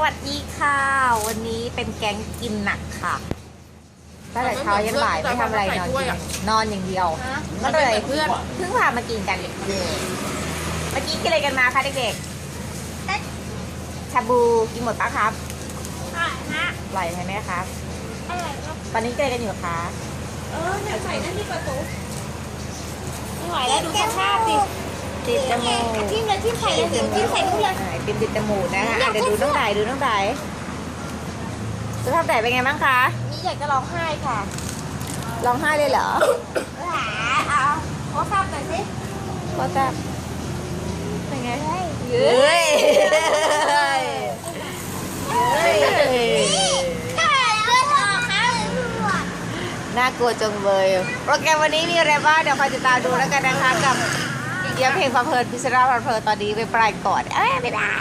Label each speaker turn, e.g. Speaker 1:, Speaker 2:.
Speaker 1: วัสดีค่ะ วันนี้เป็นแก๊งกินหนักค่ะตั้งแต่เช้ายันบ่ายไม่ทำอะไรนอนกินนอนอย่างเดียว ก็เลย
Speaker 2: เพื่อน
Speaker 1: เพิ่งพามากินกันเมื่อกี้กินอะไรกันมาคะเด็กๆชาบูกินหมดปะครับ
Speaker 3: อะนะ
Speaker 1: อร่อยใช่ไหมครับ
Speaker 3: อร่อยครับ
Speaker 1: ตอนนี้เจอกันอยู่คะ
Speaker 2: เออเนี่ยใส่นั่นที่ประตู
Speaker 3: ไม่ไหวแล้วดูสภาพดิ
Speaker 1: ติดจมูก
Speaker 3: ทิ้งเลยทิ้งใส่เลยทิ้งใส่นู่นเลย
Speaker 1: อ่าติดติดจมูกนะคะอะเดี๋ยวดูน้องไดดูน้องไดสภาพไดเป็นไงบ้างคะ
Speaker 3: นี่อยากจะร้องไห้ค่ะ
Speaker 1: ร้องไห้เลยเหรอ
Speaker 3: หาเอาขอทราบหน่อยสิ
Speaker 1: ก็จะเป็นไง
Speaker 3: เฮ้ย
Speaker 1: เฮ้ยเฮ้ย
Speaker 3: ก็เลือดออกครับ
Speaker 1: น่ากลัวจังเลยโปรแกรมวันนี้มีอะไรบ้างเดี๋ยวคอยติดตามดูแล้วกันนะคะกับ เดี๋ยวเพลงความเพลินพิซซ่าเพลินตอนนี้ไปปลายก่อน เอ้ยไม่ได้